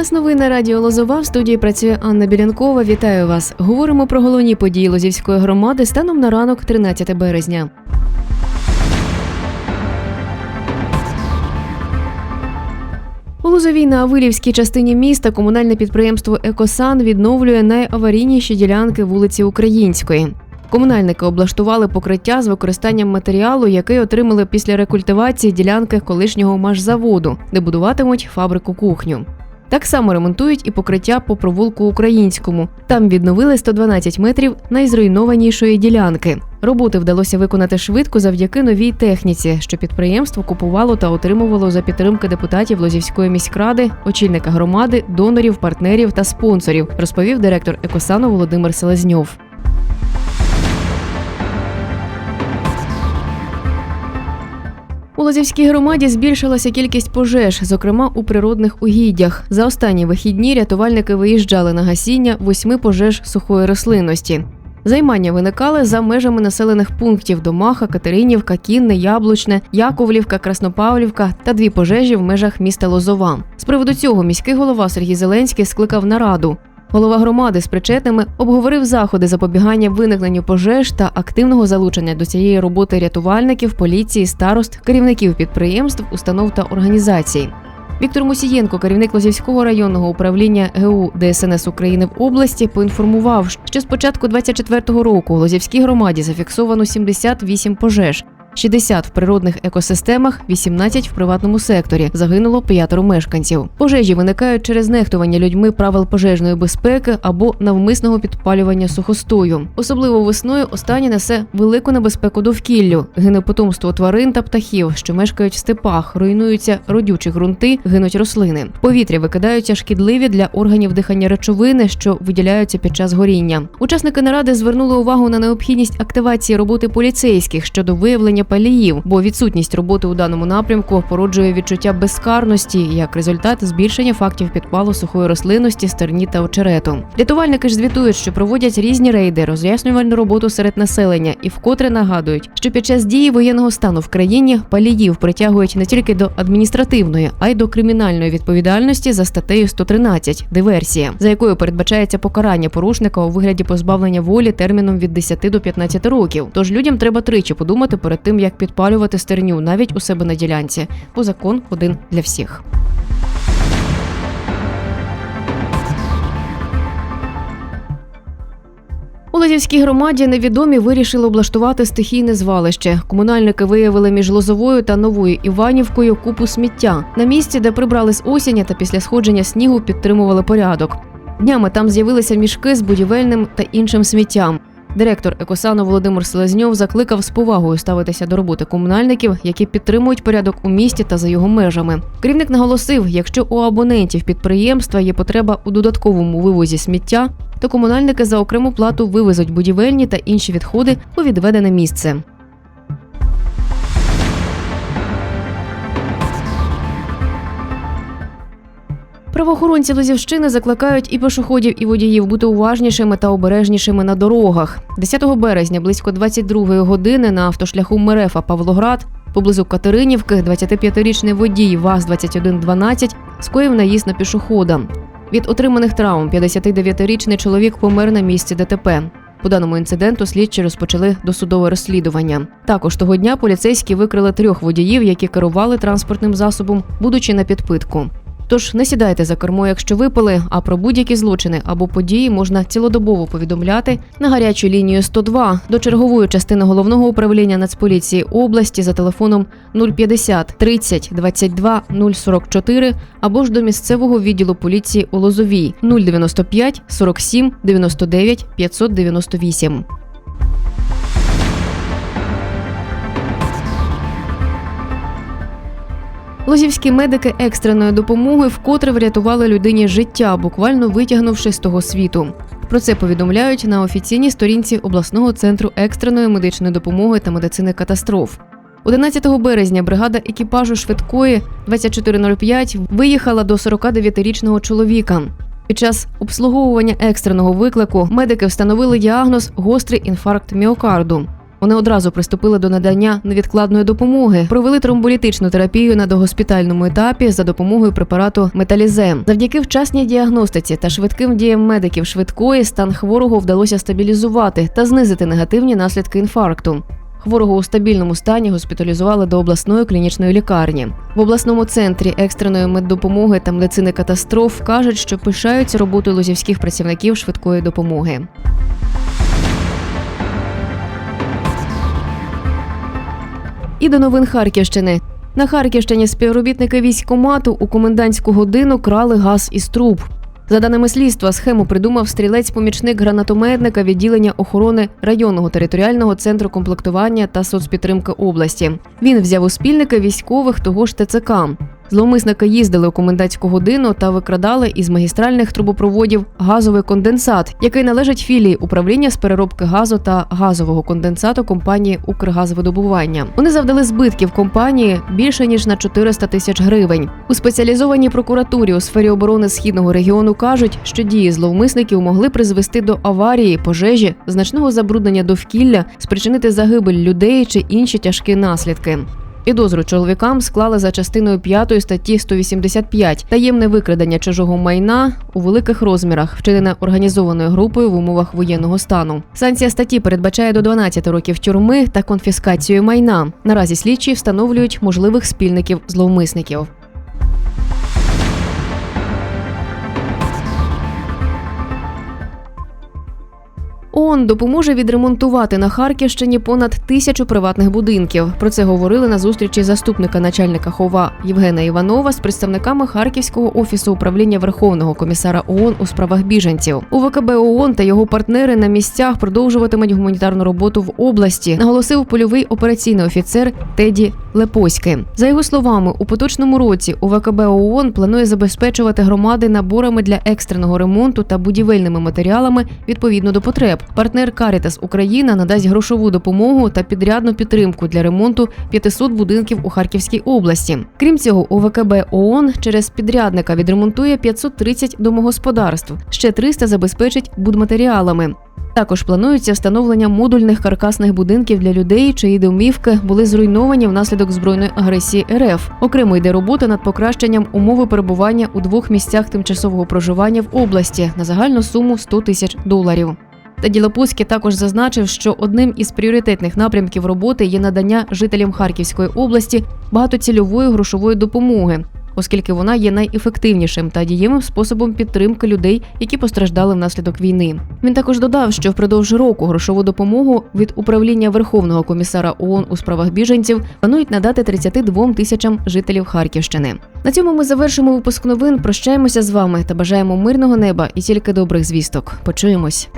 Час новин на радіо Лозова в студії працює Анна Білянкова. Вітаю вас. Говоримо про головні події Лозівської громади станом на ранок 13 березня. У Лозовій на Авилівській частині міста комунальне підприємство Екосан відновлює найаварійніші ділянки вулиці Української. Комунальники облаштували покриття з використанням матеріалу, який отримали після рекультивації ділянки колишнього машзаводу, де будуватимуть фабрику кухню. Так само ремонтують і покриття по провулку українському. Там відновили 112 метрів найзруйнованішої ділянки. Роботи вдалося виконати швидко завдяки новій техніці, що підприємство купувало та отримувало за підтримки депутатів Лозівської міськради, очільника громади, донорів, партнерів та спонсорів, розповів директор Екосану Володимир Селезньов. У Лозівській громаді збільшилася кількість пожеж, зокрема у природних угіддях. За останні вихідні рятувальники виїжджали на гасіння восьми пожеж сухої рослинності. Займання виникали за межами населених пунктів Домаха, Катеринівка, Кінне, Яблучне, Яковлівка, Краснопавлівка та дві пожежі в межах міста Лозова. З приводу цього міський голова Сергій Зеленський скликав нараду. Голова громади з причетними обговорив заходи запобігання виникненню пожеж та активного залучення до цієї роботи рятувальників, поліції, старост, керівників підприємств, установ та організацій. Віктор Мусієнко, керівник Лозівського районного управління ГУ ДСНС України в області, поінформував, що з початку 24-го року у Лозівській громаді зафіксовано 78 пожеж. 60 в природних екосистемах, 18 в приватному секторі. Загинуло п'ятеро мешканців. Пожежі виникають через нехтування людьми правил пожежної безпеки або навмисного підпалювання сухостою. Особливо весною останнє несе велику небезпеку довкіллю. Гине потомство тварин та птахів, що мешкають в степах, руйнуються родючі ґрунти, гинуть рослини. В Повітря викидаються шкідливі для органів дихання речовини, що виділяються під час горіння. Учасники наради звернули увагу на необхідність активації роботи поліцейських щодо виявлення паліїв, бо відсутність роботи у даному напрямку породжує відчуття безкарності як результат збільшення фактів підпалу сухої рослинності, стерні та очерету. Рятувальники ж звітують, що проводять різні рейди, роз'яснювальну роботу серед населення і вкотре нагадують, що під час дії воєнного стану в країні паліїв притягують не тільки до адміністративної, а й до кримінальної відповідальності за статтею 113 – диверсія, за якою передбачається покарання порушника у вигляді позбавлення волі терміном від 10 до 15 років. Тож людям треба тричі подумати перед тим, як підпалювати стерню навіть у себе на ділянці, бо закон один для всіх. У Лазівській громаді невідомі вирішили облаштувати стихійне звалище. Комунальники виявили між Лозовою та Новою Іванівкою купу сміття. На місці, де прибрали з осені та після сходження снігу, підтримували порядок. Днями там з'явилися мішки з будівельним та іншим сміттям. Директор Екосану Володимир Селезньов закликав з повагою ставитися до роботи комунальників, які підтримують порядок у місті та за його межами. Керівник наголосив, якщо у абонентів підприємства є потреба у додатковому вивозі сміття, то комунальники за окрему плату вивезуть будівельні та інші відходи у відведене місце. Правоохоронці Лозівщини закликають і пішоходів, і водіїв бути уважнішими та обережнішими на дорогах. 10 березня близько 22-ї години на автошляху Мерефа Павлоград поблизу Катеринівки 25-річний водій ВАЗ-2112 скоїв наїзд на пішохода. Від отриманих травм 59-річний чоловік помер на місці ДТП. По даному інциденту слідчі розпочали досудове розслідування. Також того дня поліцейські викрили трьох водіїв, які керували транспортним засобом, будучи на підпитку. Тож не сідайте за кермо, якщо випили, а про будь-які злочини або події можна цілодобово повідомляти на гарячу лінію 102 до чергової частини головного управління Нацполіції області за телефоном 050 30 22 044 або ж до місцевого відділу поліції у Лозовій 095 47 99 598. Лозівські медики екстреної допомоги вкотре врятували людині життя, буквально витягнувши з того світу. Про це повідомляють на офіційній сторінці обласного центру екстреної медичної допомоги та медицини катастроф. 11 березня бригада екіпажу швидкої 2405 виїхала до 49-річного чоловіка. Під час обслуговування екстреного виклику медики встановили діагноз гострий інфаркт міокарду. Вони одразу приступили до надання невідкладної допомоги, провели тромболітичну терапію на догоспітальному етапі за допомогою препарату металізем. Завдяки вчасній діагностиці та швидким діям медиків швидкої стан хворого вдалося стабілізувати та знизити негативні наслідки інфаркту. Хворого у стабільному стані госпіталізували до обласної клінічної лікарні. В обласному центрі екстреної меддопомоги та медицини катастроф кажуть, що пишаються роботою лозівських працівників швидкої допомоги. І до новин Харківщини. На Харківщині співробітники військкомату у комендантську годину крали газ із труб. За даними слідства, схему придумав стрілець-помічник гранатометника відділення охорони районного територіального центру комплектування та соцпідтримки області. Він взяв у спільники військових того ж ТЦК. Зловмисники їздили у комендантську годину та викрадали із магістральних трубопроводів газовий конденсат, який належить філії управління з переробки газу та газового конденсату компанії Укргазвидобування. Вони завдали збитків компанії більше ніж на 400 тисяч гривень. У спеціалізованій прокуратурі у сфері оборони східного регіону кажуть, що дії зловмисників могли призвести до аварії, пожежі, значного забруднення довкілля, спричинити загибель людей чи інші тяжкі наслідки. Підозру чоловікам склали за частиною 5 статті 185 таємне викрадення чужого майна у великих розмірах, вчинене організованою групою в умовах воєнного стану. Санкція статті передбачає до 12 років тюрми та конфіскацію майна. Наразі слідчі встановлюють можливих спільників зловмисників. ООН допоможе відремонтувати на Харківщині понад тисячу приватних будинків. Про це говорили на зустрічі заступника начальника хова Євгена Іванова з представниками Харківського офісу управління Верховного комісара ООН у справах біженців. У ВКБ ООН та його партнери на місцях продовжуватимуть гуманітарну роботу в області, наголосив польовий операційний офіцер Теді Лепоськи. За його словами, у поточному році УВКБ ООН планує забезпечувати громади наборами для екстреного ремонту та будівельними матеріалами відповідно до потреб. Партнер Карітас Україна надасть грошову допомогу та підрядну підтримку для ремонту 500 будинків у Харківській області. Крім цього, УВКБ ООН через підрядника відремонтує 530 домогосподарств. Ще 300 забезпечить будматеріалами. Також планується встановлення модульних каркасних будинків для людей, чиї домівки були зруйновані внаслідок збройної агресії РФ. Окремо йде робота над покращенням умови перебування у двох місцях тимчасового проживання в області на загальну суму 100 тисяч доларів. Теді Лапуський також зазначив, що одним із пріоритетних напрямків роботи є надання жителям Харківської області багатоцільової грошової допомоги, оскільки вона є найефективнішим та дієвим способом підтримки людей, які постраждали внаслідок війни. Він також додав, що впродовж року грошову допомогу від управління Верховного комісара ООН у справах біженців планують надати 32 тисячам жителів Харківщини. На цьому ми завершимо випуск новин. Прощаємося з вами та бажаємо мирного неба і тільки добрих звісток. Почуємось.